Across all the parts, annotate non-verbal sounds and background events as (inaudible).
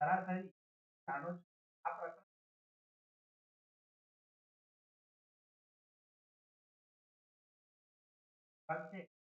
સરાસરી જાણો છો? આ પ્રકરણ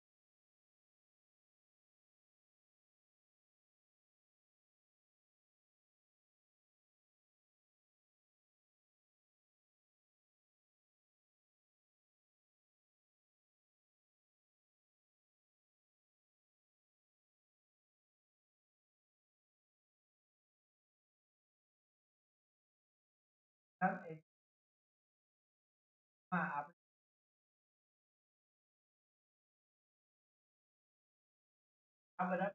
સર એ માં આપણે આ બધા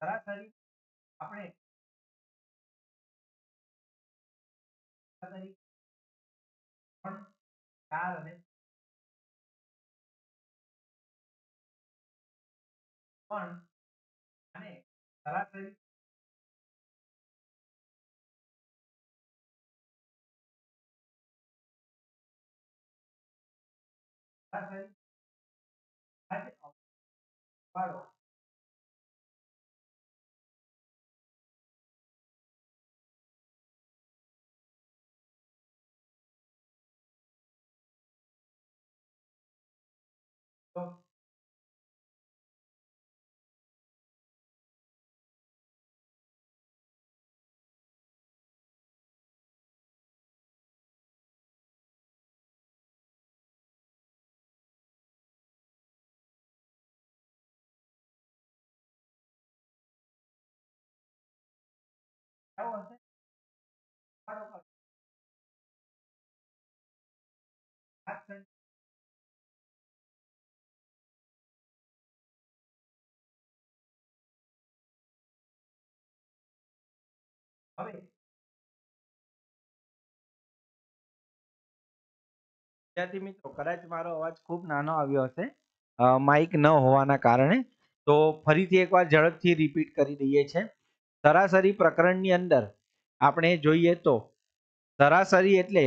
સરાસરી આપણે સરાસરી પણ ચાર અને પણ અને સરાસરી સરાસરી આજે હવે વિદ્યાર્થી મિત્રો કદાચ મારો અવાજ ખૂબ નાનો આવ્યો હશે માઇક ન હોવાના કારણે તો ફરીથી એકવાર ઝડપથી રિપીટ કરી દઈએ છીએ સરાસરી પ્રકરણની અંદર આપણે જોઈએ તો સરાસરી એટલે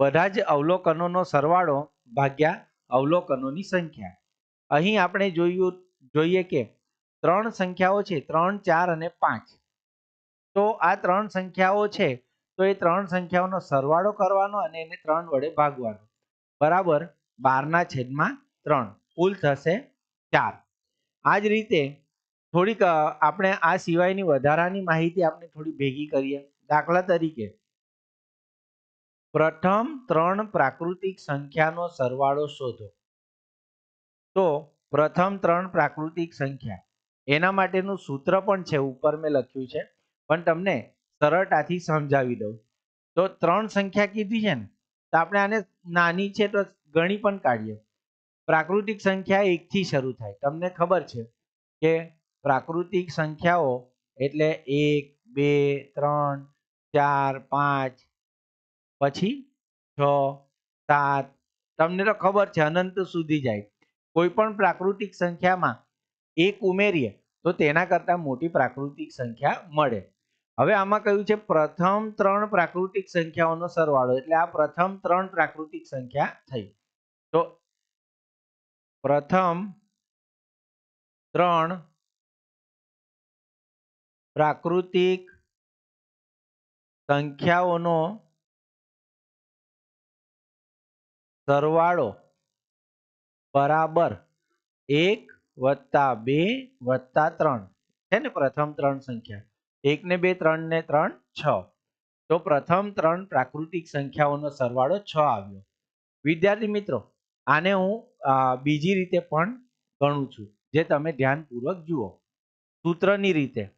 બધા જ અવલોકનોનો સરવાળો ભાગ્યા અવલોકનોની સંખ્યા. અહીં આપણે જોયું જોઈએ કે ત્રણ સંખ્યાઓ છે ત્રણ ચાર અને પાંચ. તો આ ત્રણ સંખ્યાઓ છે, તો એ ત્રણ સંખ્યાઓનો સરવાળો કરવાનો અને એને ત્રણ વડે ભાગવાનો. બરાબર? બારના છેદમાં ત્રણ. કુલ થશે ચાર. આ જ રીતે થોડીક આપણે આ સિવાયની વધારાની માહિતી આપણે થોડી ભેગી કરીએ. દાખલા તરીકે પ્રથમ ત્રણ પ્રાકૃતિક સંખ્યાનો સરવાળો શોધો. તો પ્રથમ ત્રણ પ્રાકૃતિક સંખ્યા. એના માટેનું સૂત્ર પણ છે, ઉપર મેં લખ્યું છે. પણ તમને સરળતાથી સમજાવી દઉં. તો ત્રણ સંખ્યા કીધી છે ને, તો આપણે આને નાની છે તો ગણી પણ કાઢીએ. પ્રાકૃતિક સંખ્યા એકથી શરૂ થાય. તમને ખબર છે કે પ્રાકૃતિક સંખ્યાઓ એટલે એક, બે, ત્રણ, ચાર, પાંચ, પછી છ, સાત, તમને તો ખબર છે અનંત સુધી જાય. કોઈ પણ પ્રાકૃતિક સંખ્યામાં એક ઉમેરીએ તો તેના કરતાં મોટી પ્રાકૃતિક સંખ્યા મળે. હવે આમાં કહ્યું છે? પ્રથમ ત્રણ પ્રાકૃતિક સંખ્યાઓનો સરવાળો. એટલે આ પ્રથમ ત્રણ પ્રાકૃતિક સંખ્યા થઈ. તો પ્રથમ ત્રણ પ્રાકૃતિક સંખ્યાઓનો સરવાળો બરાબર એક વત્તા બે વત્તા ત્રણ. છે ને પ્રથમ ત્રણ સંખ્યા? એક ને બે ત્રણ ને ત્રણ, છ. તો પ્રથમ ત્રણ પ્રાકૃતિક સંખ્યાઓનો સરવાળો છ આવ્યો. વિદ્યાર્થી મિત્રો, આને હું બીજી રીતે પણ ગણું છું, જે તમે ધ્યાનપૂર્વક જુઓ. સૂત્રની રીતે.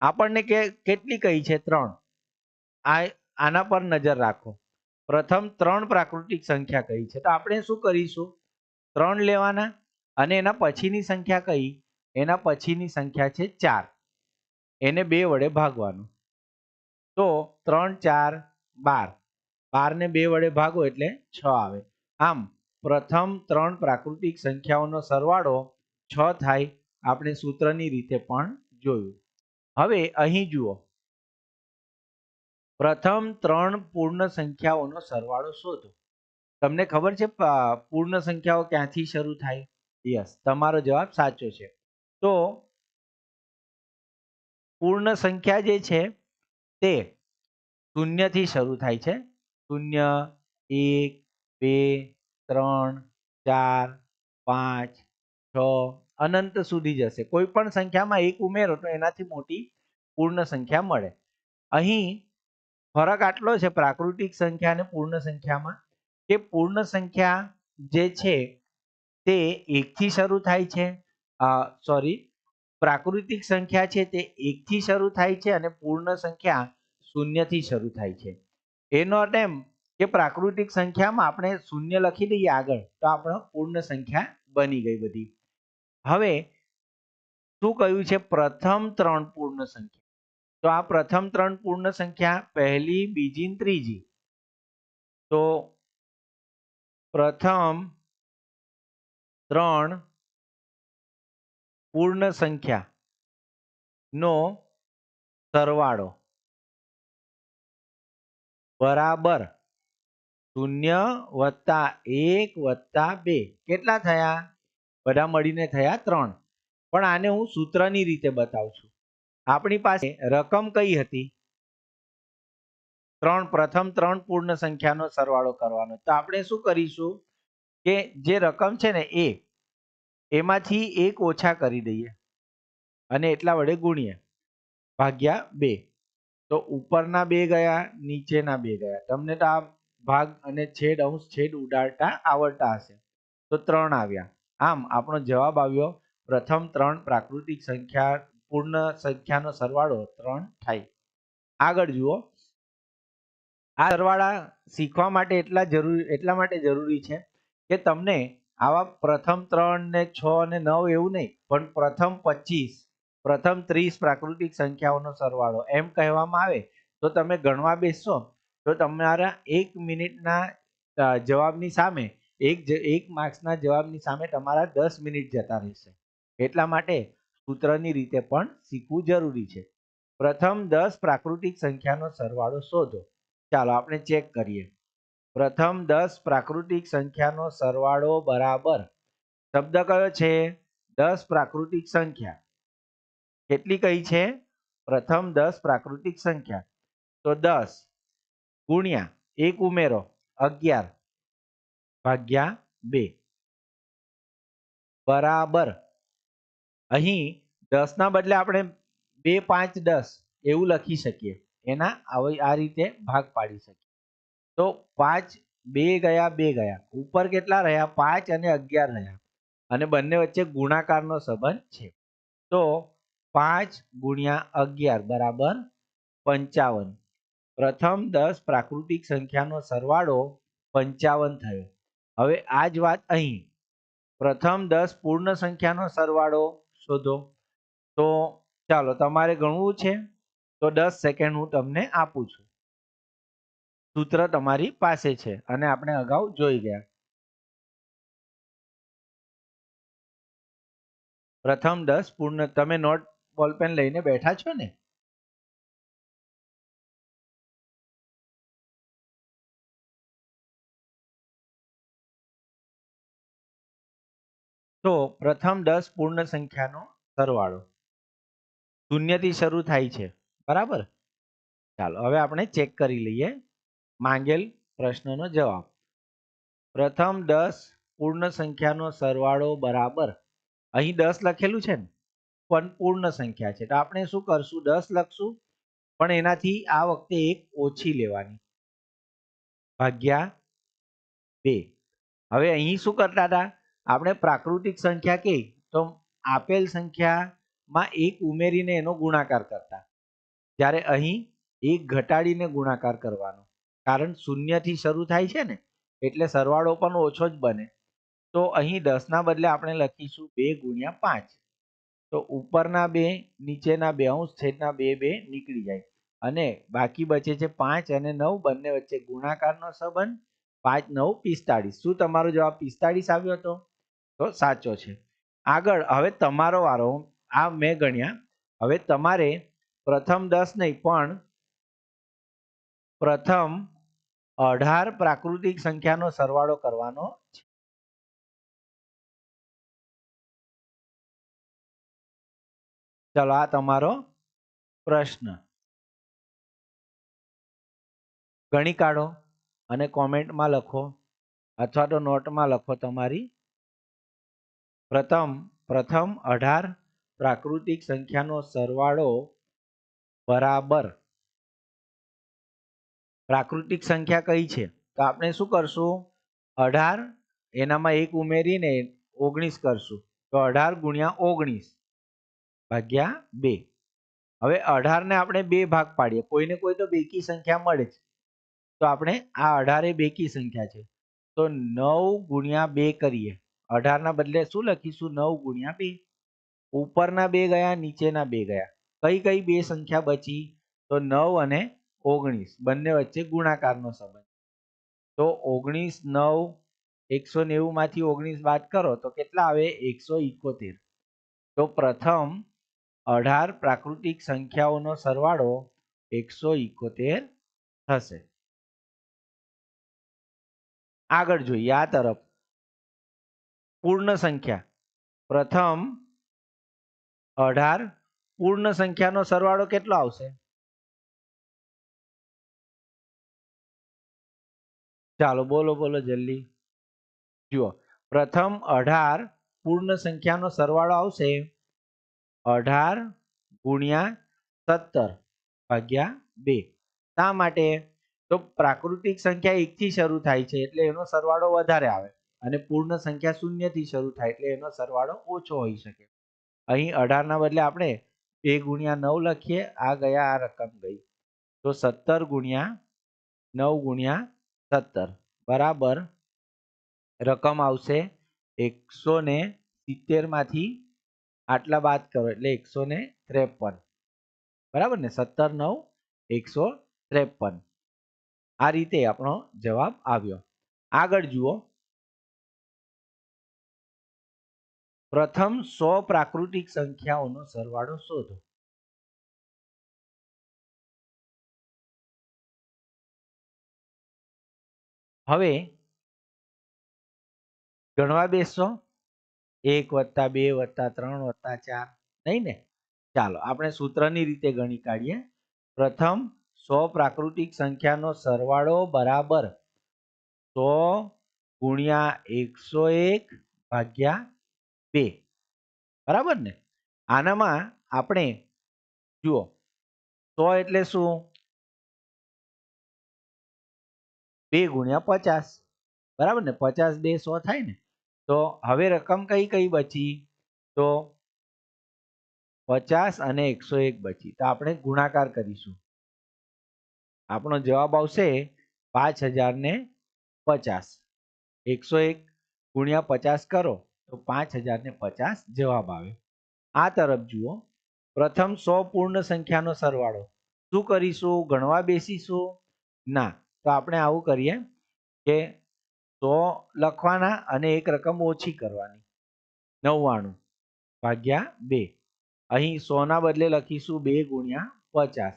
આપણને કે, કેટલી કહી છે? ત્રણ. આ, આના પર નજર રાખો. પ્રથમ ત્રણ પ્રાકૃતિક સંખ્યા કહી છે? તો આપણે શું કરીશું? ત્રણ લેવાના અને એના પછીની સંખ્યા કઈ? એના પછીની સંખ્યા છે ચાર. એને બે વડે ભાગવાનું. તો ત્રણ, ચાર, બાર. બારને બે વડે ભાગો એટલે છ આવે. આમ, પ્રથમ ત્રણ પ્રાકૃતિક સંખ્યાઓનો સરવાળો છ થાય, આપણે સૂત્રની રીતે પણ જોયું. હવે અહીં જુઓ. પ્રથમ ત્રણ પૂર્ણ સંખ્યાઓનો સરવાળો શોધો. તમને ખબર છે પૂર્ણ સંખ્યાઓ ક્યાંથી શરૂ થાય? યસ, તમારો જવાબ સાચો છે. તો પૂર્ણ સંખ્યા જે છે તે શૂન્યથી શરૂ થાય છે. શૂન્ય, એક, બે, ત્રણ, ચાર, પાંચ, છ, અનંત સુધી જશે. કોઈ પણ સંખ્યામાં એક ઉમેરો તો એનાથી મોટી પૂર્ણ સંખ્યા મળે. અહીં ફરક આટલો છે પ્રાકૃતિક સંખ્યા અને પૂર્ણ સંખ્યામાં કે પૂર્ણ સંખ્યા જે છે તે એકથી શરૂ થાય છે. સોરી પ્રાકૃતિક સંખ્યા છે તે એકથી શરૂ થાય છે અને પૂર્ણ સંખ્યા શૂન્યથી શરૂ થાય છે. એનો અર્થ એમ કે પ્રાકૃતિક સંખ્યામાં આપણે શૂન્ય લખી દઈએ આગળ, તો આપણો પૂર્ણ સંખ્યા બની ગઈ બધી. હવે, શું કહ્યું છે? પ્રથમ ત્રણ પૂર્ણ સંખ્યા. તો આ પ્રથમ ત્રણ પૂર્ણ સંખ્યા, પહેલી, બીજી ત્રીજી. તો પ્રથમ ત્રણ પૂર્ણ સંખ્યા નો સરવાળો. બરાબર. શૂન્ય વત્તા એક વત્તા બે. કેટલા થયા? બધા મળીને થયા ત્રણ. પણ આને હું સૂત્રની રીતે બતાવું છું આપણી પાસે રકમ કઈ હતી? ત્રણ, પ્રથમ ત્રણ પૂર્ણ સંખ્યાનો સરવાળો કરવાનો. તો આપણે શું કરીશું કે જે રકમ છે ને એ એમાંથી એક ઓછા કરી દઈએ. અને એટલા વડે ગુણીએ. ભાગ્યા બે. તો ઉપરના બે ગયા, નીચેના બે ગયા. તમને તો આ ભાગ અને છેદ અંશ છેદ ઉડાડતા આવડતા હશે. તો ત્રણ આવ્યા. આમ આપણો જવાબ આવ્યો, પ્રથમ ત્રણ પ્રાકૃતિક સંખ્યા, પૂર્ણ સંખ્યાનો સરવાળો ત્રણ થાય. આગળ જુઓ. આ સરવાળા શીખવા માટે એટલા જરૂરી, એટલા માટે જરૂરી છે કે તમને આવા પ્રથમ ત્રણ ને છ ને નવ એવું નહીં, પણ પ્રથમ પચીસ, પ્રથમ ત્રીસ પ્રાકૃતિક સંખ્યાઓનો સરવાળો એમ કહેવામાં આવે, તો તમે ગણવા બેસશો, તો તમારા એક મિનિટના જવાબની સામે, એક એક માર્ક્સના જવાબની સામે તમારા દસ મિનિટ જતા રહેશે. એટલા માટે સૂત્રની રીતે પણ શીખવું જરૂરી છે. પ્રથમ દસ પ્રાકૃતિક સંખ્યાનો સરવાળો શોધો. ચાલો આપણે ચેક કરીએ. પ્રથમ દસ પ્રાકૃતિક સંખ્યાનો સરવાળો બરાબર. શબ્દ કયો છે? દસ પ્રાકૃતિક સંખ્યા. કેટલી કઈ છે? પ્રથમ દસ પ્રાકૃતિક સંખ્યા. તો દસ ગુણ્યા એક ઉમેરો અગિયાર ભાગ્યા બે. બરાબર. અહીં દસના બદલે આપણે બે પાંચ દસ એવું લખી શકીએ. એના આવી, આ રીતે ભાગ પાડી શકીએ. તો પાંચ બે ગયા બે ગયા. ઉપર કેટલા રહ્યા? પાંચ અને અગિયાર રહ્યા. અને બંને વચ્ચે ગુણાકારનો સંબંધ છે. તો પાંચ ગુણ્યા અગિયાર બરાબર પંચાવન. પ્રથમ દસ પ્રાકૃતિક સંખ્યાનો સરવાળો પંચાવન થયો. હવે આ જ વાત અહીં. પ્રથમ દસ પૂર્ણ સંખ્યાનો સરવાળો શોધો. તો ચાલો, તમારે ગણવું છે? તો દસ સેકન્ડ હું તમને આપું છું. સૂત્ર તમારી પાસે છે અને આપણે અગાઉ જોઈ ગયા. પ્રથમ દસ પૂર્ણ, તમે નોટ, બોલપેન લઈને બેઠા છો ને? તો પ્રથમ દસ પૂર્ણ સંખ્યાનો સરવાળો. શૂન્યથી શરૂ થાય છે. બરાબર? ચાલો, હવે આપણે ચેક કરી લઈએ. માંગેલ પ્રશ્નનો જવાબ. પ્રથમ દસ પૂર્ણ સંખ્યાનો સરવાળો બરાબર. અહીં દસ લખેલું છે ને, પણ પૂર્ણ સંખ્યા છે. તો આપણે શું કરશું? દસ લખશું, પણ એનાથી આ વખતે એક ઓછી લેવાની. ભાગ્યા બે. હવે અહીં શું કરતા હતા? આપણે પ્રાકૃતિક સંખ્યા કે તો આપેલ સંખ્યામાં એક ઉમેરીને એનો ગુણાકાર કરતા. જ્યારે અહીં એક ઘટાડીને ગુણાકાર કરવાનો. કારણ શૂન્યથી શરૂ થાય છે ને, એટલે સરવાળો પણ ઓછો જ બને. તો અહીં દસના બદલે આપણે લખીશું બે ગુણ્યા પાંચ. તો ઉપરના બે, નીચેના બે અંશ છેદના બે બે નીકળી જાય. અને બાકી બચે છે પાંચ અને નવ, બંને વચ્ચે ગુણાકારનો સંબંધ પાંચ, નવ, પિસ્તાળીસ. શું તમારો જવાબ પિસ્તાળીસ આવ્યો હતો? તો સાચો છે. આગળ, હવે તમારો વારો, આ મેં ગણ્યા. હવે તમારે પ્રથમ દસ નહીં, પણ પ્રથમ અઢાર પ્રાકૃતિક સંખ્યાનો સરવાળો કરવાનો છે. ચલો, આ તમારો પ્રશ્ન. ગણી કાઢો અને કોમેન્ટમાં લખો અથવા તો નોટમાં લખો તમારી પ્રથમ પ્રથમ અઢાર પ્રાકૃતિક સંખ્યાનો સરવાળો બરાબર. પ્રાકૃતિક સંખ્યા કઈ છે? તો આપણે શું કરશું? અઢાર, એનામાં એક ઉમેરીને ઓગણીસ કરશું. તો અઢાર ગુણ્યા ઓગણીસ ભાગ્યા બે. હવે અઢારને આપણે બે ભાગ પાડીએ. કોઈને કોઈ તો બેકી સંખ્યા મળે છે તો આપણે આ અઢારે બેકી સંખ્યા છે. તો નવ ગુણ્યા બે કરીએ. અઢારના બદલે શું લખીશું? નવ ગુણ્યા બે. ઉપરના બે ગયા, નીચેના બે ગયા. કઈ કઈ બે સંખ્યા બચી? તો નવ અને ઓગણીસ. બંને વચ્ચે ગુણાકારનો સંબંધ. તો ઓગણીસ, નવ, એકસો નેવું માંથી ઓગણીસ બાદ કરો તો કેટલા આવે? એકસો ઇકોતેર. તો પ્રથમ અઢાર પ્રાકૃતિક સંખ્યાઓનો સરવાળો એકસો ઇકોતેર થશે. આગળ જોઈએ, આ તરફ. પૂર્ણ સંખ્યા. પ્રથમ અઢાર પૂર્ણ સંખ્યાનો સરવાળો કેટલો આવશે? ચાલો બોલો બોલો જલ્દી. જુઓ, પ્રથમ અઢાર પૂર્ણ સંખ્યાનો સરવાળો આવશે. અઢાર ગુણ્યા સત્તર ભાગ્યા બે. શા માટે? તો પ્રાકૃતિક સંખ્યા એકથી શરૂ થાય છે, એટલે એનો સરવાળો વધારે આવે અને પૂર્ણ સંખ્યા શૂન્યથી શરૂ થાય, એટલે એનો સરવાળો ઓછો હોઈ શકે. અહીં અઢારના બદલે આપણે બે ગુણ્યા નવ લખીએ, આ ગયા આ રકમ ગઈ. તો સત્તર ગુણ્યા નવ ગુણ્યા સત્તર. બરાબર? રકમ આવશે એકસો ને સિત્તેરમાંથી આટલા બાદ કરો એટલે એકસો ને ત્રેપન. બરાબર ને? સત્તર, નવ, એકસો ત્રેપન. આ રીતે આપણો જવાબ આવ્યો. આગળ જુઓ. પ્રથમ સો પ્રાકૃતિક સંખ્યાઓનો સરવાળો શોધો. હવે ગણવા બેસશો એક વત્તા બે વત્તા ત્રણ વત્તા ચાર, નહીં ને? ચાલો, આપણે સૂત્રની રીતે ગણી કાઢીએ. પ્રથમ, સો પ્રાકૃતિક સંખ્યાનો સરવાળો બરાબર સો ગુણ્યા એકસો એક ભાગ્યા બે. બરાબર ને? આનામાં આપણે જુઓ, સો એટલે શું? બે ગુણ્યા પચાસ. બરાબર ને? પચાસ બે સો થાય ને? તો હવે રકમ કઈ કઈ બચી? તો પચાસ અને એકસો એક બચી. તો આપણે ગુણાકાર કરીશું. આપણો જવાબ આવશે પાંચ હજાર ને પચાસ. એકસો એક ગુણ્યા પચાસ કરો, તો પાંચ હજાર ને પચાસ જવાબ આવે. આ તરફ જુઓ. પ્રથમ સો પૂર્ણ સંખ્યાનો સરવાળો. શું કરીશું? ગણવા બેસીશું? ના. તો આપણે આવું કરીએ કે સો લખવાના અને એક રકમ ઓછી કરવાની. નવ્વાણું ભાગ્યા બે. અહીં સોના બદલે લખીશું બે ગુણ્યા પચાસ.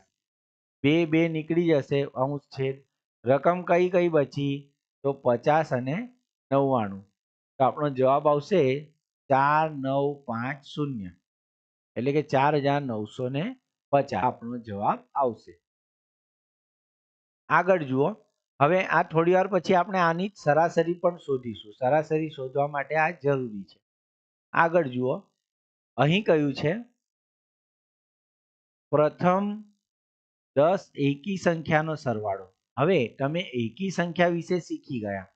બે બે નીકળી જશે અંશ છેદ. રકમ કઈ કઈ બચી? તો પચાસ અને નવ્વાણું. તો આપણો જવાબ આવશે ચાર, નવ, પાંચ, શૂન્ય. એટલે કે ચાર હજાર નવસો ને પચાસ આપણો જવાબ આવશે. આગળ જુઓ. હવે આ થોડી વાર પછી આપણે આની સરાસરી પણ શોધીશું. સરાસરી શોધવા માટે આ જરૂરી છે. આગળ જુઓ. અહીં કયું છે? પ્રથમ દસ એકી સંખ્યાનો સરવાળો. હવે તમે એકી સંખ્યા વિશે શીખી ગયા.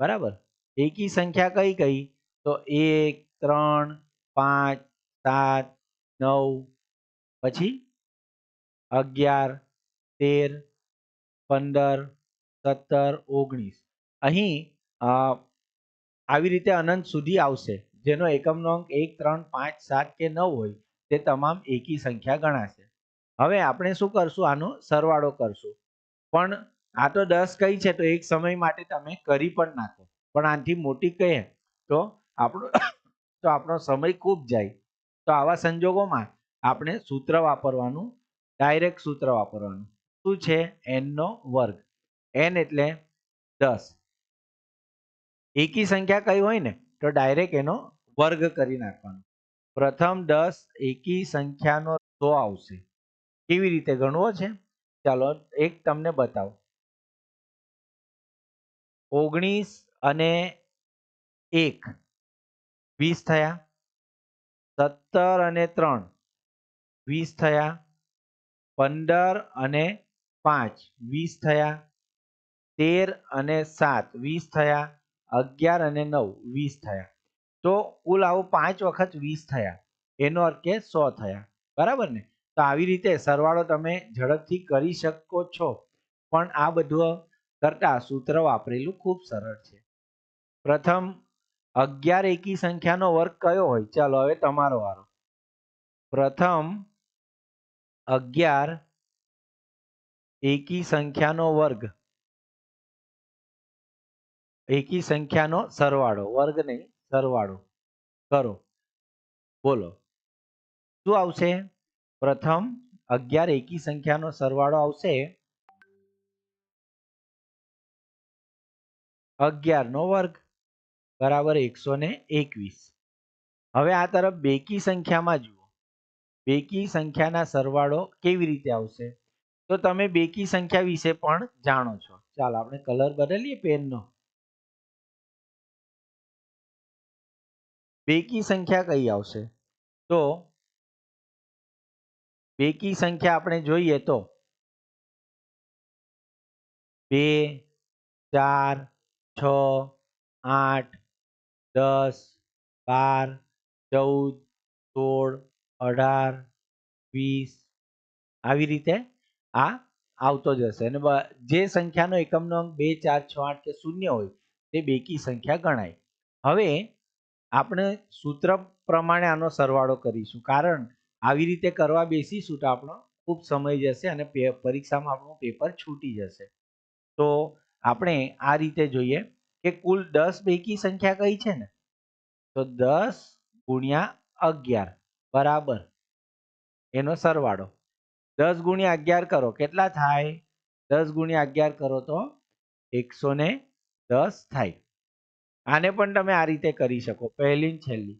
બરાબર? એકી સંખ્યા કઈ કઈ? તો એક, ત્રણ, પાંચ, સાત, નવ, પછી અગિયાર તેર, પંદર, સત્તર, ઓગણીસ. અહીં આવી રીતે અનંત સુધી આવશે. જેનો એકમનો અંક એક, ત્રણ, પાંચ, સાત કે નવ હોય, તે તમામ એકી સંખ્યા ગણાશે. હવે આપણે શું કરશું? આનો સરવાળો કરશું. પણ આ તો દસ કઈ છે, તો એક સમય માટે તમે કરી પણ નાખો. પણ આનાથી મોટી કહે, તો આપણો (coughs) તો આપણો સમય ખૂબ જાય. તો આવા સંજોગોમાં આપણે સૂત્ર વાપરવાનું, ડાયરેક્ટ સૂત્ર વાપરવાનું. શું છે? N નો વર્ગ. N એટલે દસ. એકી સંખ્યા કઈ હોય ને? તો ડાયરેક્ટ એનો વર્ગ કરી નાખવાનો. પ્રથમ દસ એકી સંખ્યાનો સો આવશે. કેવી રીતે ગણવો છે? ચાલો એક તમને બતાવો. ઓગણીસ અને એક. વીસ થયા. સત્તર અને ત્રણ. વીસ થયા. પંદર અને પાંચ, વીસ થયા, તેર અને સાત, વીસ થયા, અગિયાર અને નવ, વીસ થયા. તો કુલ આવું પાંચ વખત વીસ થયા. એનો અર્થ કે સો થયા. બરાબર ને? તો આવી રીતે સરવાળો તમે ઝડપથી કરી શકો છો. પણ આ બધું કરતા સૂત્ર વાપરેલું ખૂબ સરળ છે. પ્રથમ, અગિયાર એકી સંખ્યાનો વર્ગ કયો હોય? ચાલો, હવે તમારો વારો. પ્રથમ, અગિયાર એકી સંખ્યાનો વર્ગ. એકી સંખ્યાનો સરવાળો. વર્ગ નહીં, સરવાળો. કરો. બોલો. શું આવશે? પ્રથમ અગિયાર એકી સંખ્યાનો સરવાળો આવશે. અગિયારનો વર્ગ બરાબર એકસો ને એકવીસ. હવે આ તરફ બેકી સંખ્યામાં જુઓ. બેકી સંખ્યાના સરવાળો કેવી રીતે આવશે? તો તમે બેકી સંખ્યા વિશે પણ જાણો છો. ચાલો, આપણે કલર બદલીએ પેનનો. બેકી સંખ્યા કઈ આવશે? તો બેકી સંખ્યા આપણે જોઈએ તો બે, ચાર, છ, આઠ, દસ, બાર, ચૌદ, સોળ, અઢાર, વીસ. આવી રીતે આ આવતો જશે અને જે સંખ્યાનો એકમનો અંક બે, ચાર, છ, આઠ કે શૂન્ય હોય, તે બેકી સંખ્યા ગણાય. હવે આપણે સૂત્ર પ્રમાણે આનો સરવાળો કરીશું. કારણ આવી રીતે કરવા બેસીશું તો આપણો ખૂબ સમય જશે અને પરીક્ષામાં આપણું પેપર છૂટી જશે. તો આપણે આ રીતે જોઈએ કે કુલ દસ બેકી સંખ્યા કઈ છે ને? તો દસ ગુણ્યા અગિયાર. બરાબર. એનો સરવાળો. દસ ગુણ્યા અગિયાર કરો. કેટલા થાય? દસ ગુણ્યા અગિયાર કરો તો એકસો ને દસ થાય. આને પણ તમે આ રીતે કરી શકો. પહેલી છેલ્લી.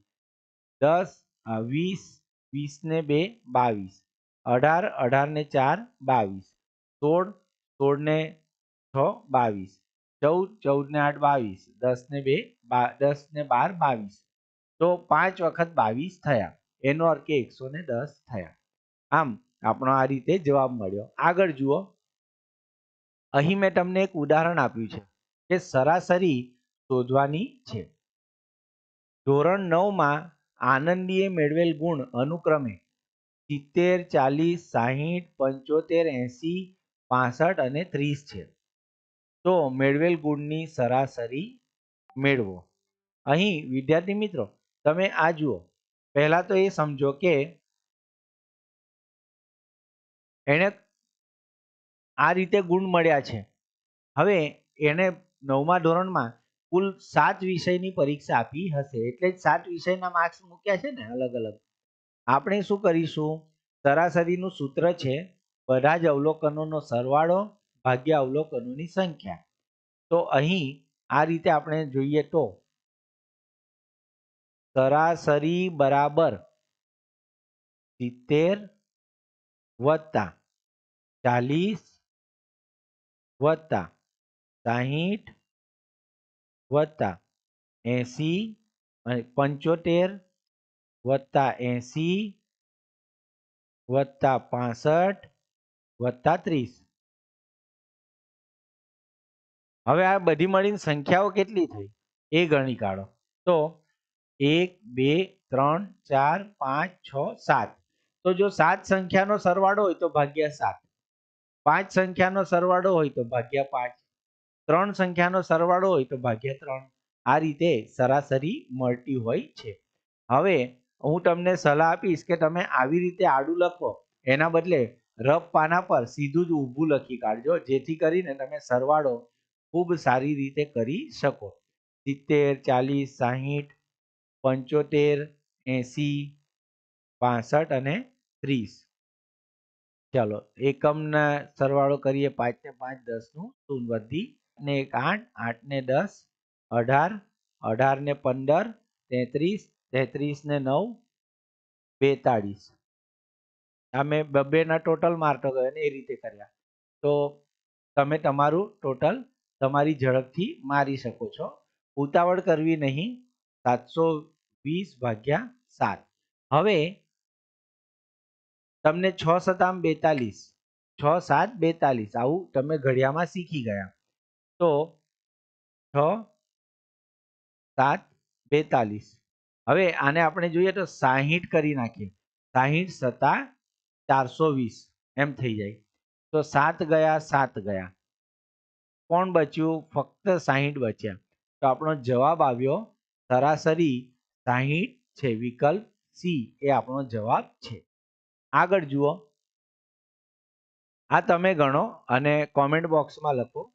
દસ વીસ વીસ ને બે, બાવીસ. અઢાર અઢાર ને ચાર, બાવીસ. સોળ સોળ ને છ, બાવીસ. ચૌદ ચૌદ ને આઠ, બાવીસ. દસ ને બે, દસ ને બાર, બાવીસ. તો પાંચ વખત બાવીસ થયા. એનો અર્થ કે એકસો ને દસ થયા. આમ આપણો આ રીતે જવાબ મળ્યો. આગળ જુઓ. અહીં મેં તમને એક ઉદાહરણ આપ્યું છે કે સરાસરી શોધવાની છે. ધોરણ નવમાં આનંદીએ મેળવેલ ગુણ અનુક્રમે સિત્તેર, ચાલીસ, સાહીઠ, પંચોતેર, એંસી, પાસઠ અને ત્રીસ છે. તો મેળવેલ ગુણની સરાસરી મેળવો. અહીં વિદ્યાર્થી મિત્રો, તમે આ જુઓ. પહેલા તો એ સમજો કે એને આ રીતે ગુણ મળ્યા છે. હવે એને નવમા ધોરણમાં કુલ સાત વિષયની પરીક્ષા આપી હશે, એટલે જ સાત વિષયના માર્ક્સ મૂક્યા છે ને અલગ અલગ. આપણે શું કરીશું? સરાસરીનું સૂત્ર છે, બધા જ અવલોકનોનો સરવાળો ભાગ્યા અવલોકનોની સંખ્યા. તો અહીં આ રીતે આપણે જોઈએ તો સરાસરી બરાબર સિત્તેર વત્તા ચાલીસ વત્તા સાહીઠ વત્તા એંસી અને પંચોતેર વત્તા એંસી વત્તા પાસઠ વત્તા ત્રીસ હવે આ બધી મળીને સંખ્યાઓ કેટલી થઈ? એ ગણી કાઢો. તો એક, બે, ત્રણ, ચાર, પાંચ, છ, સાત. તો જો સાત સંખ્યાનો સરવાળો હોય તો ભાગ્યા સાત. પાંચ સંખ્યાનો સરવાળો હોય તો ભાગ્યા પાંચ. ત્રણ સંખ્યાનો સરવાળો હોય તો ભાગ્યા ત્રણ. આ રીતે સરાસરી મળતી હોય છે. હવે હું તમને સલાહ આપીશ કે તમે આવી રીતે આડું લખો. એના બદલે રફ પાના પર સીધું જ ઊભું લખી કાઢજો, જેથી કરીને તમે સરવાળો ખૂબ સારી રીતે કરી શકો. સિત્તેર, ચાલીસ, સાહીઠ, પંચોતેર, એંસી પાસઠ અને ત્રીસ. ચાલો, એકમના સરવાળો કરીએ પાંચ ને પાંચ દસનું શૂન વધી ને એક આઠ આઠ ને દસ, અઢાર અઢાર ને પંદર, તેત્રીસ તેત્રીસ ને નવ, બેતાળીસ. આ મેં બબ્બેના ટોટલ મારતો ગયો ને એ રીતે કર્યા. તો તમે તમારું ટોટલ તમારી ઝડપથી મારી શકો છો. ઉતાવળ કરવી નહીં. સાતસો વીસ ભાગ્યા સાત. હવે તમને છ સતામ બેતાલીસ, છ સાત બેતાલીસ, આવું તમે ઘડિયામાં શીખી ગયા. તો છ સાત બેતાલીસ. હવે આને આપણે જોઈએ તો સાહીઠ કરી નાખીએ. સાહીઠ સત્તા ચારસો વીસ, એમ થઈ જાય. તો સાત ગયા સાત ગયા. કોણ બચ્યું? ફક્ત સાહીઠ બચ્યા. તો આપણો જવાબ આવ્યો સરાસરી સાહીઠ છે, વિકલ્પ સી, એ આપણો જવાબ છે. આગળ જુઓ. આ તમે ગણો અને કોમેન્ટ બોક્સમાં લખો.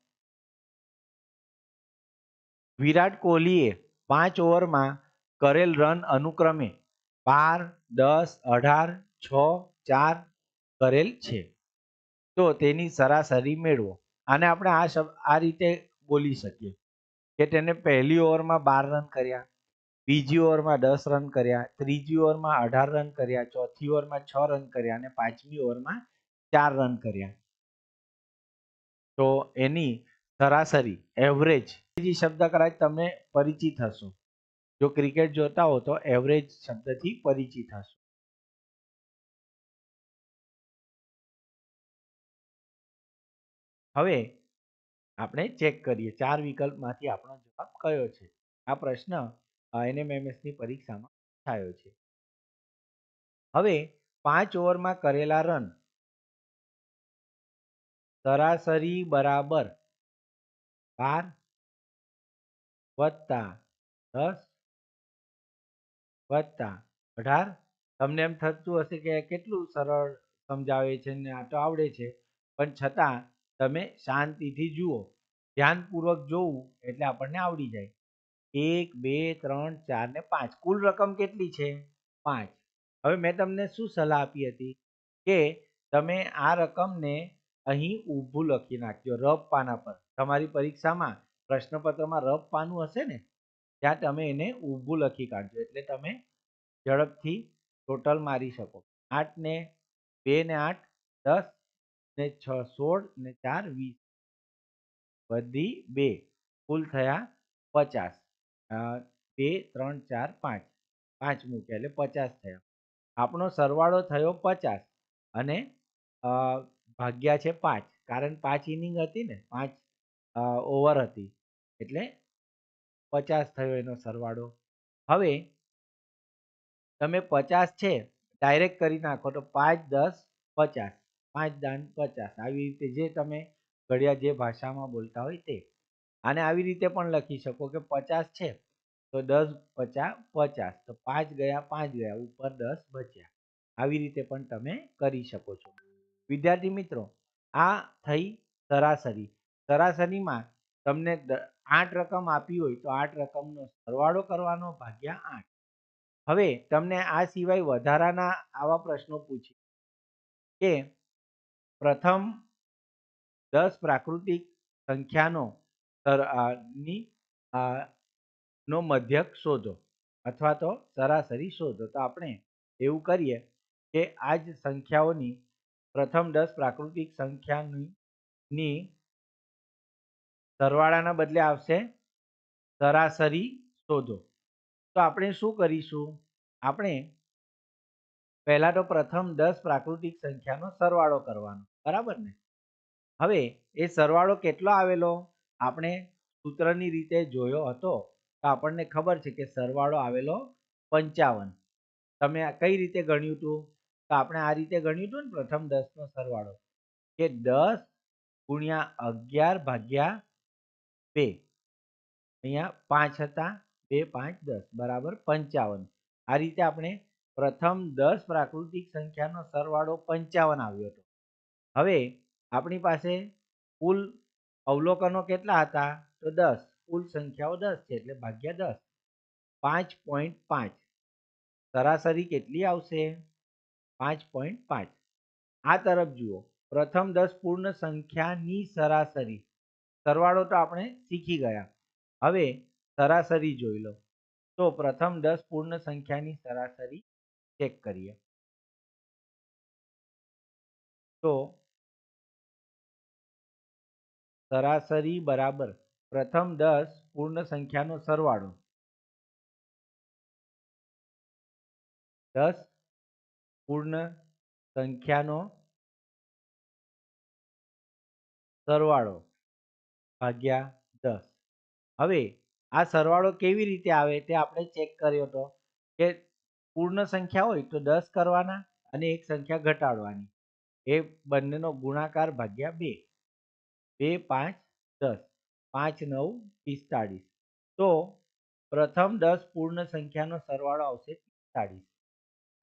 વિરાટ કોહલીએ પાંચ ઓવરમાં કરેલ રન અનુક્રમે બાર, દસ, અઢાર, છ, ચાર કરેલ છે. તો તેની સરાસરી મેળવો. આને આપણે આ શબ્દ આ રીતે બોલી શકીએ કે તેને પહેલી ઓવરમાં બાર રન કર્યા. બીજી ઓવરમાં દસ રન કર્યા, ત્રીજી ઓવરમાં અઢાર રન કર્યા, ચોથી ઓવરમાં છ રન કર્યા અને પાંચમી ઓવરમાં ચાર રન કર્યા. તો એની સરાસરી એવરેજ શબ્દ કદાચ તમે પરિચિત હશો. જો ક્રિકેટ જોતા હો તો એવરેજ શબ્દથી પરિચિત હશો. હવે આપણે ચેક કરીએ, ચાર વિકલ્પમાંથી આપણો જવાબ કયો છે? આ પ્રશ્ન એનએમએમએસની પરીક્ષામાં થયો છે. હવે પાંચ ઓવરમાં કરેલા રન સરાસરી બરાબર બાર વત્તા દસ વત્તા અઢાર. તમને એમ થતું હશે કે કેટલું સરળ સમજાવે છે ને આ તો આવડે છે. પણ છતાં તમે શાંતિથી જુઓ. ધ્યાનપૂર્વક જોવું એટલે આપણને આવડી જાય. એક, બે, ત્રણ, ચાર ને પાંચ. કુલ રકમ કેટલી છે? પાંચ. હવે મેં તમને શું સલાહ આપી હતી? કે તમે આ રકમને અહીં ઊભું લખી નાખજો રફ પાના પર. તમારી પરીક્ષામાં પ્રશ્નપત્રમાં રફ પાનું હશે ને? ત્યાં તમે એને ઊભું લખી કાઢજો. એટલે તમે ઝડપથી ટોટલ મારી શકો. આઠ ને બે ને આઠ, દસ ને છ, સોળ ને ચાર, વીસ. બધી બે. કુલ થયા પચાસ. બે, ત્રણ, ચાર, પાંચ. પાંચ મૂક્યા એટલે પચાસ થયા. આપણો સરવાળો થયો પચાસ અને ભાગ્યા છે પાંચ. કારણ પાંચ ઇનિંગ હતી ને, પાંચ ઓવર હતી. એટલે પચાસ થયો એનો સરવાળો. હવે તમે પચાસ છે ડાયરેક્ટ કરી નાખો તો પાંચ, દસ, પચાસ. પાંચ, દાન, પચાસ. આવી રીતે જે તમે ઘડિયા જે ભાષામાં બોલતા હોય તે. આને આવી રીતે પણ લખી શકો કે પચાસ છે. તો દસ પચાસ પચાસ, તો પાંચ ગયા પાંચ ગયા, ઉપર દસ બચ્યા. આવી રીતે પણ તમે કરી શકો છો. વિદ્યાર્થી મિત્રો, આ થઈ સરાસરી. સરાસરીમાં તમને આઠ રકમ આપી હોય તો આઠ રકમનો સરવાળો કરવાનો, ભાગ્યા આઠ. હવે તમને આ સિવાય વધારાના આવા પ્રશ્નો પૂછી કે પ્રથમ દસ પ્રાકૃતિક સંખ્યાનો ની નો મધ્યક શોધો અથવા તો સરાસરી શોધો. તો આપણે એવું કરીએ કે આ જ સંખ્યાઓની પ્રથમ દસ પ્રાકૃતિક સંખ્યાની સરવાળાના બદલે આવશે સરાસરી શોધો. તો આપણે શું કરીશું? આપણે પહેલાં તો પ્રથમ દસ પ્રાકૃતિક સંખ્યાનો સરવાળો કરવાનો. બરાબર ને? હવે એ સરવાળો કેટલો આવેલો? આપણે સૂત્રની રીતે જોયો હતો. તો આપણને ખબર છે કે સરવાળો આવેલો પંચાવન. તમે કઈ રીતે ગણ્યું હતું તો આપણે આ રીતે ગણ્યું હતું ને પ્રથમ દસનો સરવાળો. કે દસ ગુણ્યા અગિયાર ભાગ્યા બે. અહીંયા પાંચ હતા, બે, પાંચ, દસ. બરાબર પંચાવન. આ રીતે આપણે પ્રથમ દસ પ્રાકૃતિક સંખ્યાનો સરવાળો પંચાવન આવ્યો હતો. હવે આપણી પાસે કુલ અવલોકનો કેટલા હતા? તો દસ. કુલ સંખ્યાઓ દસ છે એટલે ભાગ્યા દસ. પાંચ પોઈન્ટ પાંચ. સરાસરી કેટલી આવશે? પાંચ પોઈન્ટ પાંચ. આ તરફ જુઓ. પ્રથમ દસ પૂર્ણ સંખ્યાની સરાસરી. સરવાળો તો આપણે શીખી ગયા. હવે સરાસરી જોઈ લો. તો પ્રથમ દસ પૂર્ણ સંખ્યાની સરાસરી ચેક કરીએ. તો સરાસરી બરાબર પ્રથમ દસ પૂર્ણ સંખ્યાનો સરવાળો. દસ પૂર્ણ સંખ્યાનો સરવાળો ભાગ્યા દસ. હવે આ સરવાળો કેવી રીતે આવે તે આપણે ચેક કર્યો હતો કે પૂર્ણ સંખ્યા હોય તો દસ કરવાના અને એક સંખ્યા ઘટાડવાની. એ બંનેનો ગુણાકાર ભાગ્યા બે. બે પાંચ દસ. પાંચ, નવ, પિસ્તાળીસ. તો પ્રથમ દસ પૂર્ણ સંખ્યાનો સરવાળો આવશે પિસ્તાળીસ.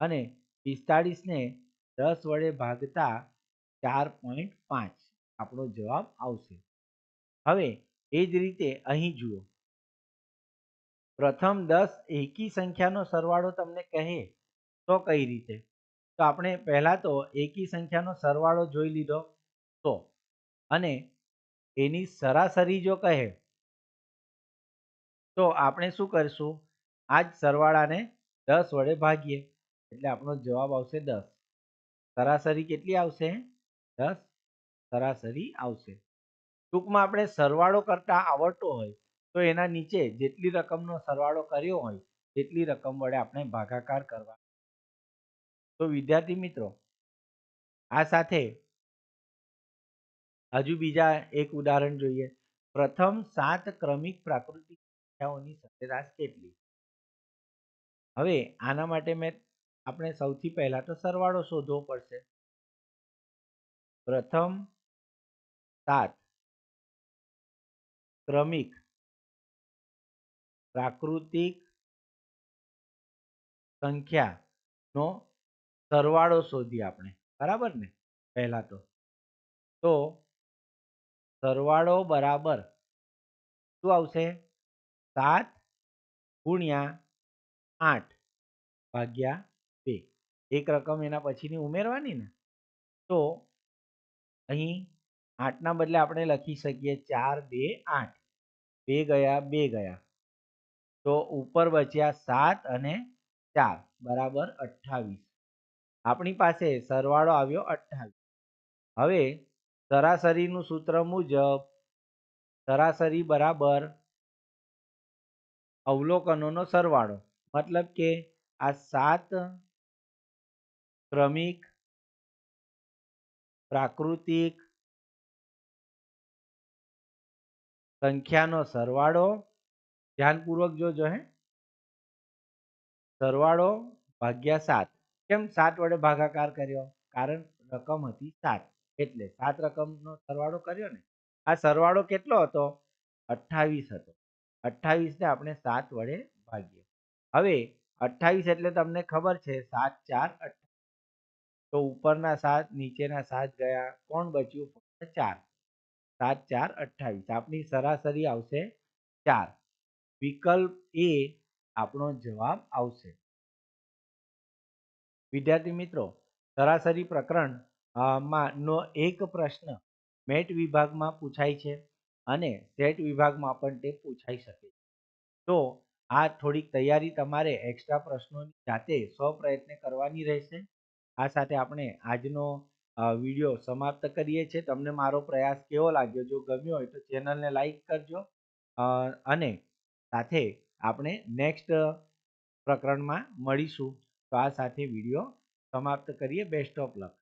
અને પિસ્તાળીસને દસ વડે ભાગતા ચાર પોઈન્ટ પાંચ આપણો જવાબ આવશે. હવે એ જ રીતે અહીં જુઓ. પ્રથમ દસ એકી સંખ્યાનો સરવાળો તમને કહે તો કઈ રીતે? તો આપણે પહેલાં તો એકી સંખ્યાનો સરવાળો જોઈ લીધો. તો અને એની સરાસરી જો કહે, તો આપણે શું કરીશું? આ જ સરવાળાને દસ વડે ભાગીએ, એટલે આપણો જવાબ આવશે દસ. સરાસરી કેટલી આવશે? દસ. સરાસરી આવશે. ટૂંકમાં આપણે સરવાળો કરતા આવડતો હોય, તો એના નીચે જેટલી રકમનો સરવાળો કર્યો હોય, તેટલી રકમ વડે આપણે ભાગાકાર કરવા. તો વિદ્યાર્થી મિત્રો, આ સાથે હજુ બીજા એક ઉદાહરણ જોઈએ. પ્રથમ સાત ક્રમિક પ્રાકૃતિક સંખ્યાઓની સરેરાશ કેટલી? હવે આના માટે મેં આપણે સૌથી પહેલા તો સરવાળો શોધવો પડશે. પ્રથમ સાત ક્રમિક પ્રાકૃતિક સંખ્યાનો સરવાળો શોધીએ આપણે. બરાબર ને? પહેલા તો. તો સરવાળો બરાબર શું આવશે? સાત ગુણ્યા આઠ ભાગ્યા બે. એક રકમ એના પછીની ઉમેરવાની ને? તો અહીં આઠના બદલે આપણે લખી શકીએ ચાર, બે, આઠ. બે ગયા બે ગયા. તો ઉપર બચ્યા સાત અને ચાર. બરાબર અઠ્ઠાવીસ. આપણી પાસે સરવાળો આવ્યો અઠ્ઠાવીસ. હવે સરાસરીનું સૂત્ર મુજબ, સરાસરી બરાબર અવલોકનોનો સરવાળો. મતલબ કે આ સાત ક્રમિક, પ્રાકૃતિક સંખ્યાનો સરવાળો. ધ્યાનપૂર્વક જોજો હે. સરવાળો ભાગ્યા સાત. કેમ? સાત વડે ભાગાકાર કર્યો? કારણ રકમ હતી સાત. એટલે સાત રકમનો સરવાળો કર્યો ને, આ સરવાળો કેટલો હતો? અઠ્ઠાવીસ હતો. અઠ્ઠાવીસને આપણે સાત વડે ભાગીએ. હવે અઠ્ઠાવીસ એટલે તમને ખબર છે, સાત ચાર તો ઉપરના સાત, નીચેના સાત ગયા, કોણ બચ્યું? ફક્ત ચાર. સાત ચાર અઠ્ઠાવીસ. આપણી સરાસરી આવશે ચાર. વિકલ્પ એ આપણો જવાબ આવશે. વિદ્યાર્થી મિત્રો, સરાસરી પ્રકરણ માં, નો એક પ્રશ્ન મેટ વિભાગમાં પૂછાય છે અને સેટ વિભાગમાં પણ તે પૂછાઈ શકે તો આ થોડીક તૈયારી તમારે એક્સ્ટ્રા પ્રશ્નોની જાતે સ્વપ્રયત્ને કરવાની રહેશે. આ સાથે આપણે આજનો વીડિયો સમાપ્ત કરીએ છીએ. તમને મારો પ્રયાસ કેવો લાગ્યો? જો ગમ્યો હોય તો ચેનલને લાઈક કરજો. અને સાથે આપણે નેક્સ્ટ પ્રકરણમાં મળીશું. તો આ સાથે વીડિયો સમાપ્ત કરીએ. Best of luck.